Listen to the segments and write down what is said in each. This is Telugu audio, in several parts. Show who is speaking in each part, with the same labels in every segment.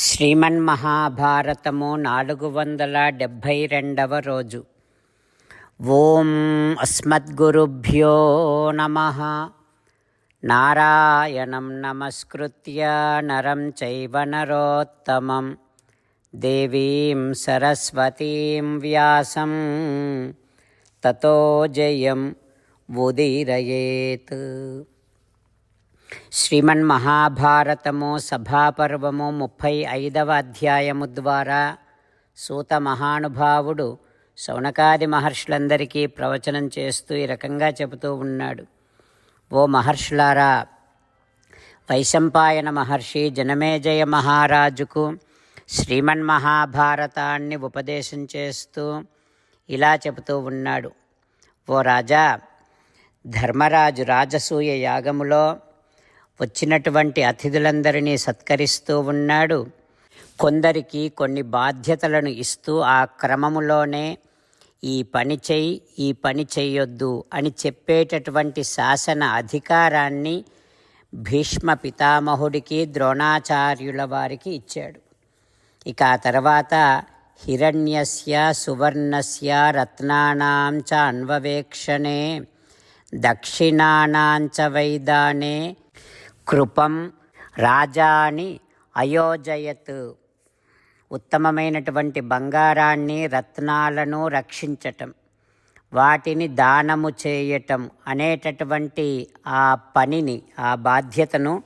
Speaker 1: శ్రీమన్మహాభారతము నాలుగు వందల డెబ్భై రెండవ రోజు. ఓం అస్మద్గురుభ్యో నమ. నారాయణం నమస్కృత్య నరం చైవ నరోత్తమం. దేవీం సరస్వతీం వ్యాసం. తతో జయం ఉదీరయేత్. శ్రీమన్ మహాభారతము సభాపర్వము ముప్పై ఐదవ అధ్యాయము ద్వారా సూత మహానుభావుడు శౌనకాది మహర్షులందరికీ ప్రవచనం చేస్తూ ఈ రకంగా చెబుతూ ఉన్నాడు. ఓ మహర్షులారా వైశంపాయన మహర్షి జనమేజయ మహారాజుకు శ్రీమన్మహాభారతాన్ని ఉపదేశం చేస్తూ ఇలా చెబుతూ ఉన్నాడు. ఓ రాజా ధర్మరాజు రాజసూయ యాగములో వచ్చినటువంటి అతిథులందరినీ సత్కరిస్తూ ఉన్నాడు. కొందరికి కొన్ని బాధ్యతలను ఇస్తూ ఆ క్రమములోనే ఈ పని చేయి ఈ పని చెయ్యొద్దు అని చెప్పేటటువంటి శాసన అధికారాన్ని భీష్మ పితామహుడికి ద్రోణాచార్యుల వారికి ఇచ్చాడు. ఇక ఆ తర్వాత హిరణ్యస్య సువర్ణస్య రత్నానాం చ అన్వవేక్షణే దక్షిణానాంచ వైదానే కృపం రాజాని అయోజయత్. ఉత్తమమైనటువంటి బంగారాన్ని రత్నాలను రక్షించటం వాటిని దానము చేయటం అనేటటువంటి ఆ పనిని ఆ బాధ్యతను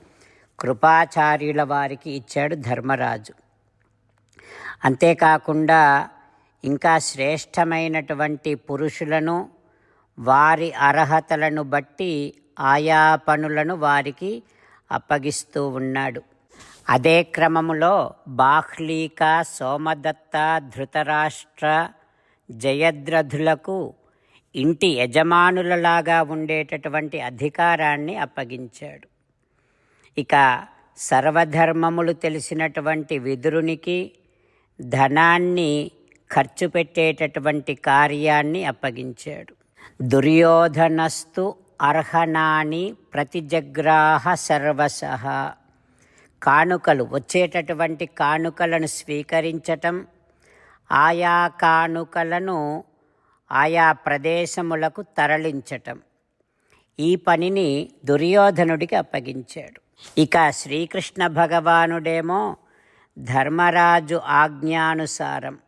Speaker 1: కృపాచార్యుల వారికి ఇచ్చాడు ధర్మరాజు. అంతేకాకుండా ఇంకా శ్రేష్టమైనటువంటి పురుషులను వారి అర్హతలను బట్టి ఆయా పనులను వారికి అప్పగిస్తూ ఉన్నాడు. అదే క్రమములో బాహ్లీక సోమదత్త ధృతరాష్ట్ర జయద్రథులకు ఇంటి యజమానులలాగా ఉండేటటువంటి అధికారాన్ని అప్పగించాడు. ఇక సర్వధర్మములు తెలిసినటువంటి విదురునికి ధనాన్ని ఖర్చు పెట్టేటటువంటి కార్యాన్ని అప్పగించాడు. దుర్యోధనస్తు అర్హనాని ప్రతిజగ్రాహ సర్వస. కానుకలు వచ్చేటటువంటి కానుకలను స్వీకరించటం ఆయా కానుకలను ఆయా ప్రదేశములకు తరలించటం. ఈ పనిని దుర్యోధనుడికి అప్పగించాడు. ఇక శ్రీకృష్ణ భగవానుడేమో ధర్మరాజు ఆజ్ఞానుసారం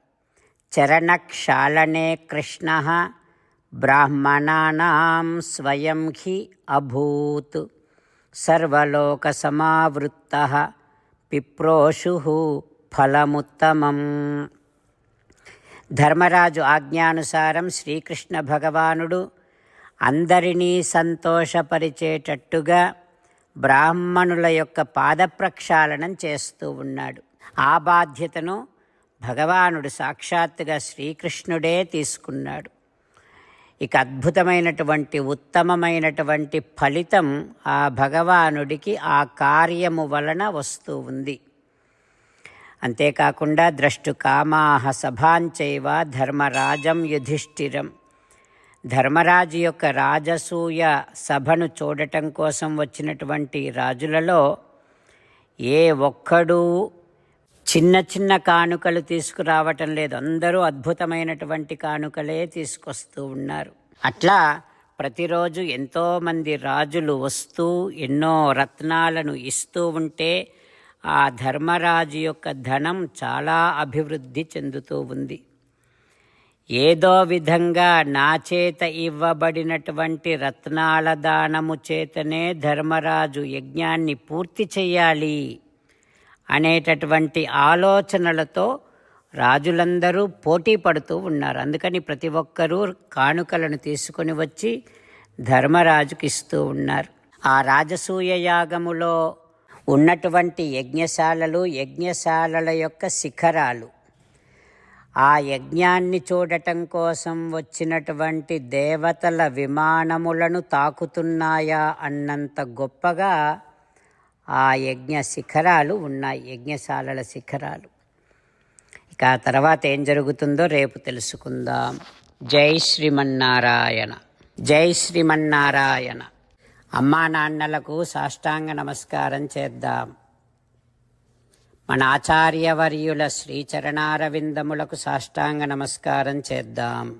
Speaker 1: చరణక్షాళనే కృష్ణ బ్రాహ్మణానాం స్వయం హి అభూత్ సర్వలోకసమావృత్త పిప్రోషు ఫలముత్తమం ధర్మరాజు ఆజ్ఞానుసారం శ్రీకృష్ణ భగవానుడు అందరినీ సంతోషపరిచేటట్టుగా బ్రాహ్మణుల యొక్క పాదప్రక్షాళనం చేస్తూ ఉన్నాడు. ఆ బాధ్యతను భగవానుడు సాక్షాత్తుగా శ్రీకృష్ణుడే తీసుకున్నాడు. ఇక అద్భుతమైనటువంటి ఉత్తమమైనటువంటి ఫలితం ఆ భగవానుడికి ఆ కార్యము వలన వస్తూ ఉంది. అంతేకాకుండా ద్రష్టు కామాహ సభాంచైవ ధర్మరాజం యుధిష్ఠిరం. ధర్మరాజు యొక్క రాజసూయ సభను చూడటం కోసం వచ్చినటువంటి రాజులలో ఏ ఒక్కడూ చిన్న చిన్న కానుకలు తీసుకురావటం లేదు. అందరూ అద్భుతమైనటువంటి కానుకలే తీసుకొస్తూ ఉన్నారు. అట్లా ప్రతిరోజు ఎంతోమంది రాజులు వస్తూ ఎన్నో రత్నాలను ఇస్తూ ఉంటే ఆ ధర్మరాజు యొక్క ధనం చాలా అభివృద్ధి చెందుతూ ఉంది. ఏదో విధంగా నా చేత ఇవ్వబడినటువంటి రత్నాల దానము చేతనే ధర్మరాజు యజ్ఞాన్ని పూర్తి చేయాలి. అనేటటువంటి ఆలోచనలతో రాజులందరూ పోటీ పడుతూ ఉన్నారు. అందుకని ప్రతి ఒక్కరూ కానుకలను తీసుకొని వచ్చి ధర్మరాజుకి ఇస్తూ ఉన్నారు. ఆ రాజసూయ యాగములో ఉన్నటువంటి యజ్ఞశాలలు యజ్ఞశాలల యొక్క శిఖరాలు. ఆ యజ్ఞాన్ని చూడటం కోసం వచ్చినటువంటి దేవతల విమానములను తాకుతున్నాయా అన్నంత గొప్పగా ఆ యజ్ఞ శిఖరాలు ఉన్నాయి యజ్ఞశాలల శిఖరాలు. ఇక ఆ తర్వాత ఏం జరుగుతుందో రేపు తెలుసుకుందాం. జై శ్రీమన్నారాయణ. జై శ్రీమన్నారాయణ. అమ్మా నాన్నలకు సాష్టాంగ నమస్కారం చేద్దాం. మన ఆచార్యవర్యుల శ్రీచరణారవిందములకు సాష్టాంగ నమస్కారం చేద్దాం.